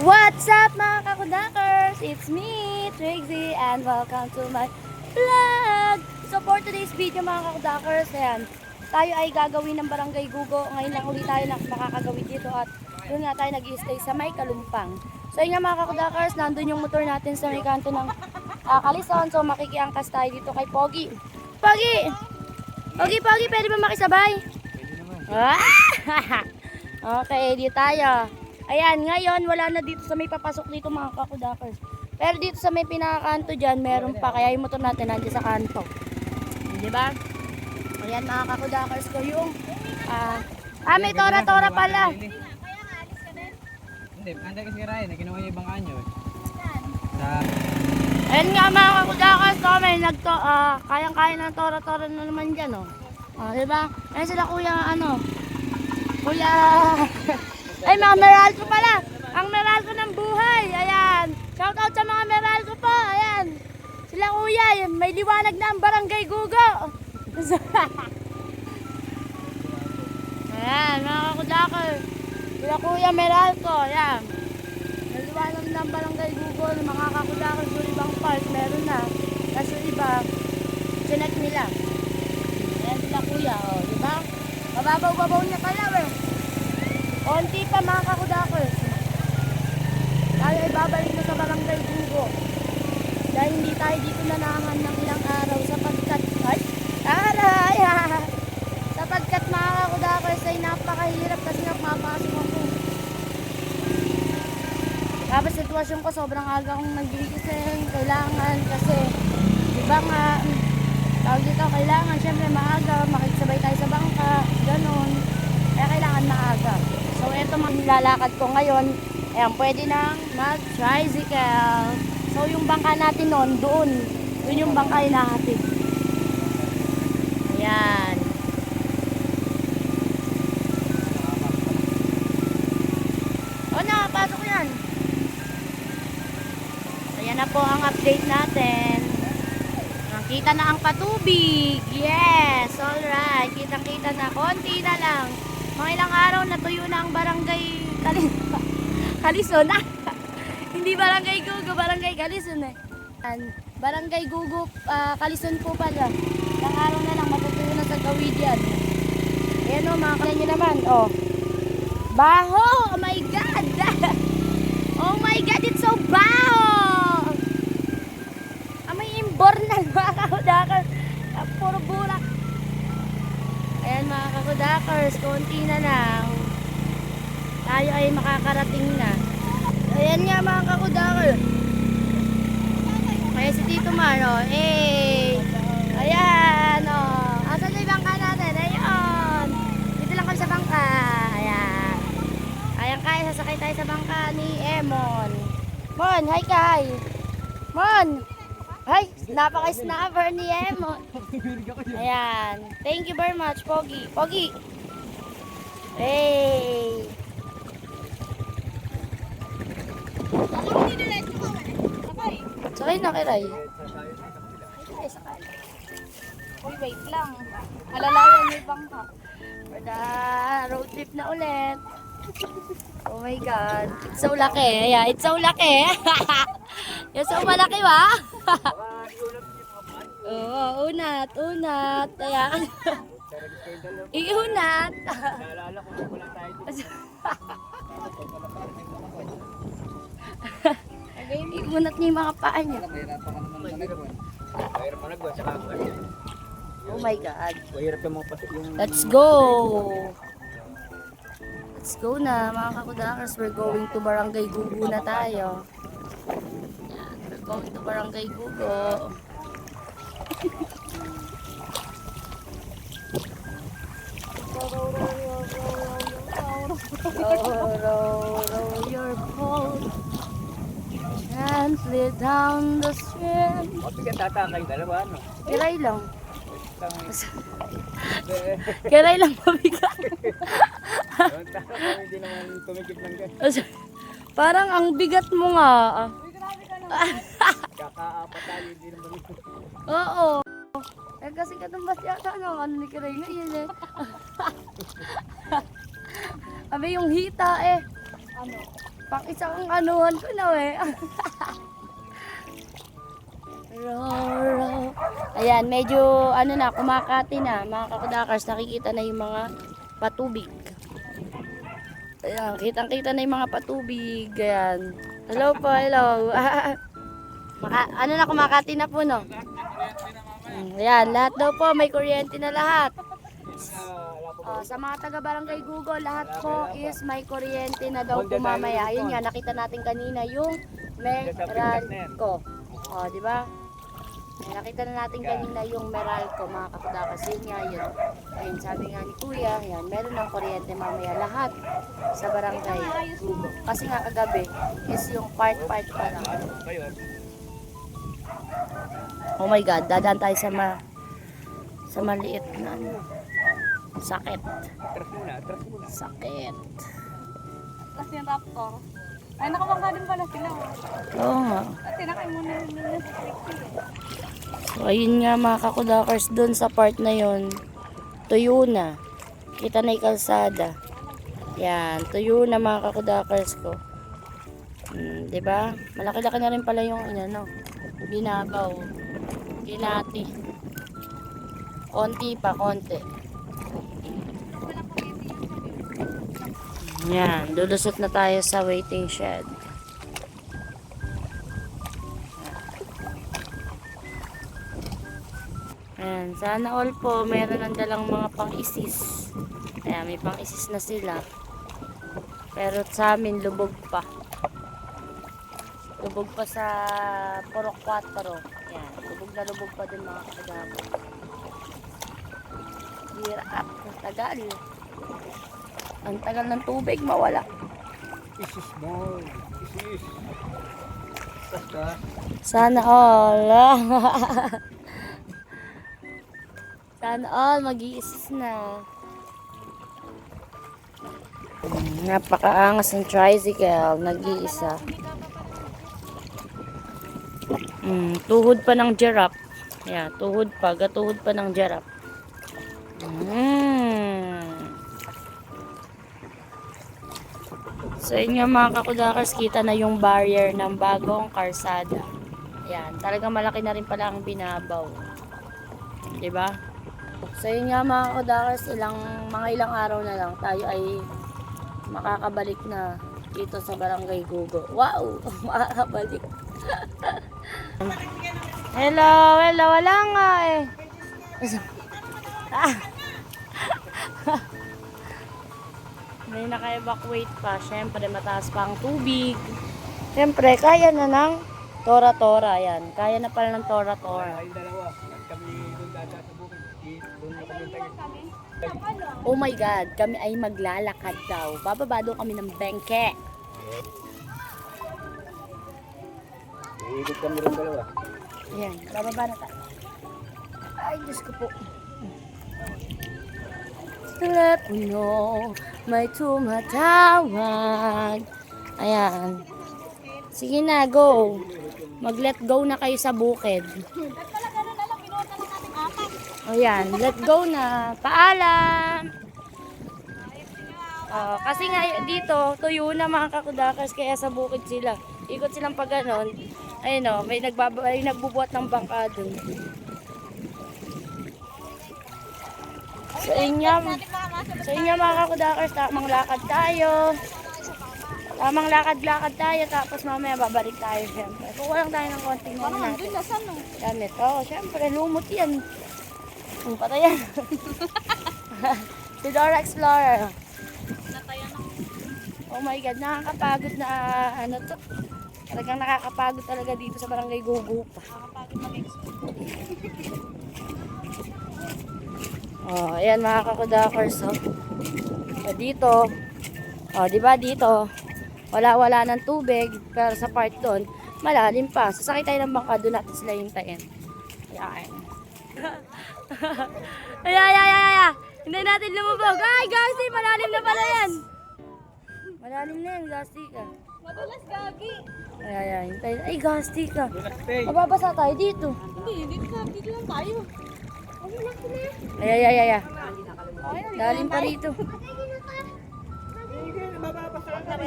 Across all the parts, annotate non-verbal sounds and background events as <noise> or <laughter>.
What's up mga kakudakers? It's me, Trixie, and welcome to my vlog! So for today's video mga kakudakers, ayan, tayo ay gagawin ng barangay Gugo. Ngayon lang ulit tayo makakagawin dito at doon nga tayo nag-stay sa may kalumpang. So yun nga mga kakudakers, nandun yung motor natin sa may kanto ng ah, Kalison. So makikiangkas tayo dito kay Pogi. Pogi! Pogi, Pogi, pwede ba makisabay? Ah! <laughs> okay, di tayo. Ayan, ngayon wala na dito sa may papasok dito mga kakudakers. Pero dito sa may pinakakanto dyan, meron pa. Kaya yung motor natin nandiyan sa kanto. Di ba? Ayan mga kakudakers ko yung... ah ah, may tora-tora pala. Hindi, anda kasi Ryan, na kinuha niya ibang anyo. eh. Ayan nga mga kakudakers ko, may nagto... ah kayang-kaya ng tora-tora na naman dyan, oh. Ah, di ba? Ayan sila kuya, ano... Kuya... <laughs> Ay, mga Meralco pala! Ang Meralco ng buhay! Ayan! Shout out sa mga Meralco po! Ayan! Sila kuya, may liwanag na ang barangay Gugo! <laughs> Ayan, mga kakudakers. Sila kuya Meralco, ayan. May liwanag na ang barangay Gugo, mga kakudakers sa ibang park, meron na. Kaso iba, sinek nila. Ayan sila kuya, oh, di ba? Mababaw-babaw niya pala, eh. Konti pa mga kakudakers. Tayo ay babalik na sa barangay Gugo. Dahil hindi tayo dito nanahangan ng ilang araw sapagkat, ay, aray, ha, <laughs> sapagkat mga kakudakers ay napakahirap kasi nga mapasok ako. Tapos sitwasyon ko, sobrang aga akong nagigising, kailangan kasi, di ba nga, tawag dito, kailangan syempre maaga, makikisabay tayo sa bangka, ganun. Kaya kailangan maaga. So, eto mga nilalakad ko ngayon. Ayan, pwede nang mag-tricycle. So, yung bangka natin noon, doon. Yun yung bangka natin. Ayan. O, nakapasok yan. Ayan na po ang update natin. Nakita na ang patubig. Yes, alright. Kitang-kita na. Konti na lang. Mga ilang araw natuyo na ang barangay Kalis Kalison. Ah, <laughs> Hindi barangay Gugo, barangay Kalison eh. Yan. Barangay Gugo, ah, Kalison po pala. Ilang araw na lang matutuyo na sa gawid yan. Ayan o, mga kanya naman. Oh. Baho! Oh my God! <laughs> oh my God, it's so baho! Amoy imbornal mga kakudakers. Ah, Puro bulak. Ayan mga kakudakers, konti na lang. Tayo ay makakarating na. Ayan nga mga kakudakers. Kaya si Tito Maro, eh. Ayan, oh. Asan na yung bangka natin? Ayun. Dito lang kami sa bangka. Ayan. Kayang kaya, sasakay tayo sa bangka ni Emon. Mon, hi kay. Mon. Ay, napaka-snapper ni Emon. <laughs> Ayan. Thank you very much, Pogi. Pogi. Hey. Sakay na kay Ray. Ay, sakay. Uy, wait lang. Alalayan may bangka. For the road trip na ulit. Oh my God. It's so laki. Yeah, it's so laki. <laughs> Yung so malaki <laughs> ba? Oo, unat, unat. Ayan. <laughs> Iunat. naalala ko na wala tayo dito. Iunat niya yung mga paa niya. Oh my God. Let's go! Let's go na mga kakudakers. We're going to Barangay Gugo na tayo. We're going to Barangay Gugo. <laughs> Row, row, row your boat gently down the stream. Ano? Kiray lang. Kiray lang mabigat. Hindi tumikip ng ganyan. Parang ang bigat mo nga. Kakaapat tayo, hindi naman. Oo. Eh kasi katumbas yata ng ano ni Kiray ngayon eh. Abi yung hita eh. Ano? Pang isang anuhan ko na eh. <laughs> Row. Ayan, medyo ano na, kumakati na. Mga kakudakars, nakikita na yung mga patubig. Ayan, kitang-kita na yung mga patubig. Ayan. Hello po, hello. <laughs> Maka, ano na, kumakati na po, no? Ayan, lahat daw po, may kuryente na lahat. Sa mga taga Barangay Google, lahat po is may kuryente na daw po mamaya. Ayun nga, nakita natin kanina yung Meralco. Oh, di ba? Nakita na natin kanina yung Meralco, mga kakudakas. Yun nga yun. Ayun, sabi nga ni Kuya, yan, meron ng kuryente mamaya lahat sa Barangay Google. Kasi nga kagabi is yung part-part pa lang. Oh my God, dadaan tayo sa ma sa maliit na ano. Sakit. Atras muna, atras muna. Sakit. Kasi yung raptor. Ay, nakabangga din pala sila. oh. Oo nga. At tinakay mo na yung So, ayun nga mga kakudakers, dun sa part na yon tuyo na. Kita na yung kalsada. Yan, tuyo na mga kakudakers ko. Hmm, 'di ba? Malaki-laki na rin pala yung ano, no? Binabaw. Ginati. Konti pa, konti. Yan, lulusot na tayo sa waiting shed. Ayan, sana all po, meron ng dalang mga pang-isis. Ayan, may pang-isis na sila. Pero sa amin, lubog pa. Lubog pa sa Purok 4. Ayan, lubog na lubog pa din mga kasagama. Hirap, ang tagal. Ang tagal ng tubig, mawala. Isis mo. Isis. Basta. Sana all. <laughs> Sana all mag-iisis na. Napakaangas ng tricycle. Nag-iisa. Mm, tuhod pa ng giraffe. Yeah, tuhod pa. Gatuhod pa ng giraffe. Mm. So inyo mga kakudakers, kita na yung barrier ng bagong karsada. Yan, talagang malaki na rin pala ang binabaw. ba? So yun nga mga kakudakers, ilang, mga ilang araw na lang tayo ay makakabalik na dito sa Barangay Gugo. Wow! <laughs> makakabalik. <laughs> hello, hello, wala nga eh. Ah. May naka-evacuate pa. Siyempre, mataas pa ang tubig. Siyempre, kaya na ng tora-tora. Yan. Kaya na pala ng tora-tora. Oh my God, kami ay maglalakad daw. Bababa daw kami ng bengke. Iikot kami rin dalawa. Ayan, bababa na tayo. Ay, Diyos ko po. Telepono, may tumatawag. Ayan. Sige na, go. Mag-let go na kayo sa bukid. O yan, let go na. Paalam! Oh, kasi nga dito, tuyo na mga kakudakers, kaya sa bukid sila. Ikot silang pag ganon. Ayun o, may, nagbaba, may nagbubuhat ng bangka dun. Sa inyo, sa inyo mga kakudakers, tamang lakad tayo. Tamang lakad-lakad tayo, tapos mamaya babalik tayo syempre. Kuha lang tayo ng konting ano natin. Na? Gamit. Oo, syempre, lumot yan. Ang patay yan. <laughs> si Dora Explorer. Oh my God, nakakapagod na ano to. Talagang nakakapagod talaga dito sa barangay Gugu pa. Nakapagod mag-explore. <laughs> Oh, ayan mga kakudakers. Oh. So, dito, oh, di ba dito, wala-wala ng tubig, pero sa part doon, malalim pa. Sasakay tayo ng bangka, doon natin sila hintayin. Yan. ay, ay, ay, ay, ay. Hindi natin lumubog. Ay, Gasti, malalim na pala yan. Malalim na yan, Gasti ka. Madulas gagi. Ay, ay, ay, hintayin. Ay, Gasti ka. Mababasa tayo dito. Hindi, dito ka. Dito lang tayo. Ano lang ko na? Ay, ay, ay, ay. Lalim pa rito.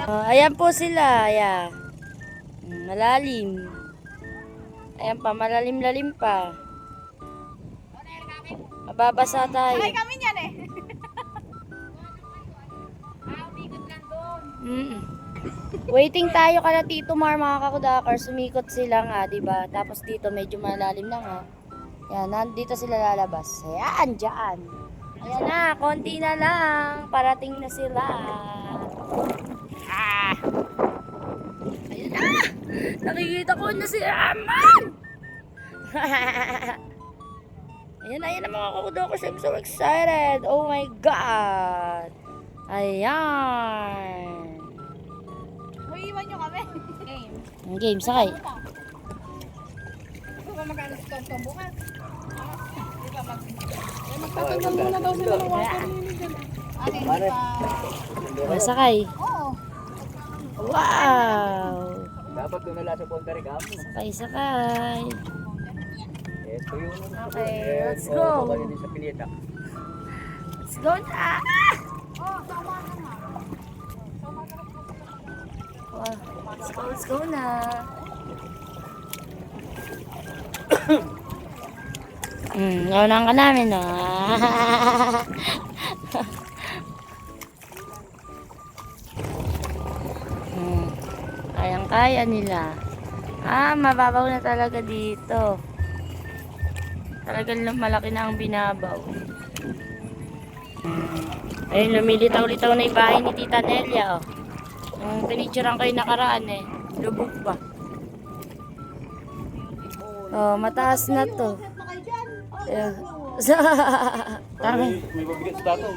Oh, ayan po sila, ayan. Malalim. Ayan pa, malalim-lalim pa. Mababasa tayo. Ay, kami niyan eh. Mm. Waiting tayo kala Tito Mar mga kakudakar. Sumikot sila nga, di ba? Tapos dito medyo malalim na nga. Yan, nandito sila lalabas. Ayan, dyan. Ayan na, konti na lang. Parating na sila. Ah! Ayan na! Nakikita ko na si Raman! <laughs> ayan, ayan na mga kakudakar. I'm so excited. Oh my God! Ayan! May iwan nyo kami. <laughs> Game. Game, sakay. Ito ba mag-alas ka bukas? Magtatanggal muna daw sila ng water Ate, hindi Pare. pa. Oh, sakay. Oo. Wow! Dapat doon nala sa Ponta Regamo. Sakay, sakay. Ito yun. Okay, Eh, let's go. Let's go na! Oh, sama ka. Wow. Let's go, let's go na. Hmm, naunahan ka namin, no? hmm, kayang-kaya nila. Ah, mababaw na talaga dito. Talagang malaki na ang binabaw. Ayun, lumilitaw-litaw na yung bahay ni Tita Nelia, oh. Yung pinicturean kayo nakaraan eh. Lubog pa. Oh, mataas na to. Yeah. <laughs> Tama. May mabigat sa dato.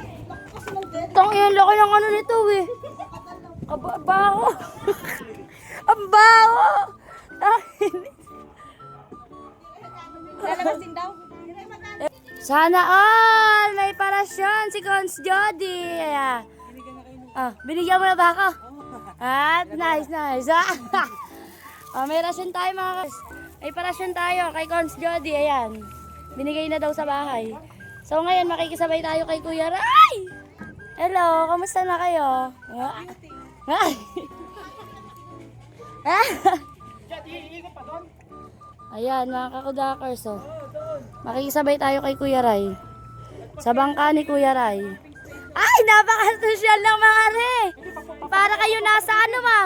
Tang yan, laki ng ano nito eh. Aba, baho. <laughs> Ang baho. Tangin. Daw. Sana all may parasyon si Cons Jody. Ayan. Ah, binigyan mo na ba ako? At nice, nice. <laughs> Ah, oh, may rasyon tayo mga kas. May parasyon tayo kay Cons Jody. Ayan. Binigay na daw sa bahay. So ngayon makikisabay tayo kay Kuya Ray. Hello, kamusta na kayo? <laughs> Ah. Ayan, mga kakudakers, oh. Makikisabay tayo kay Kuya Ray. Sa bangka ni Kuya Ray. Ay, napaka-social ng mga re. Para kayo nasa ano ma?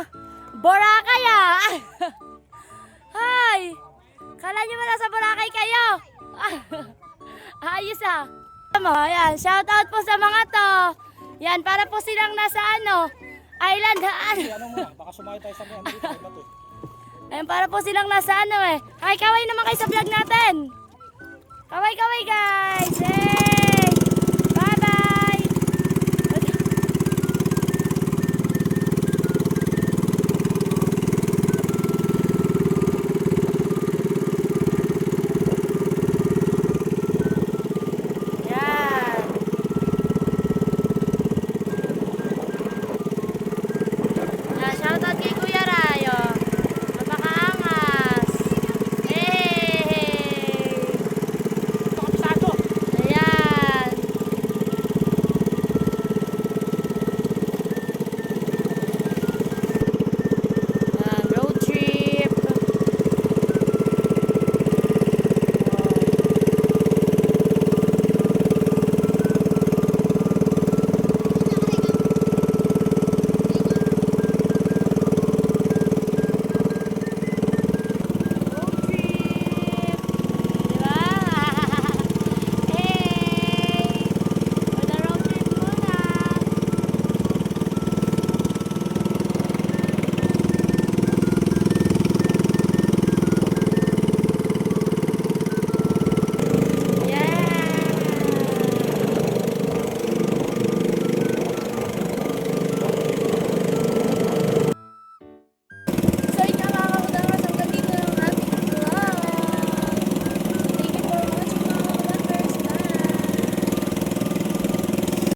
Boracay ah. <laughs> Hi. Kala nyo ba nasa Boracay kayo? <laughs> Ayos ah. Mo, ayan, shout out po sa mga to. Yan, para po silang nasa ano, island haan. Ano muna, baka sumayo tayo sa mga dito. Ay, bato. Ayun, para po silang nasa ano eh. Ay, kaway naman kayo sa vlog natin. Kaway, kaway guys. Hey!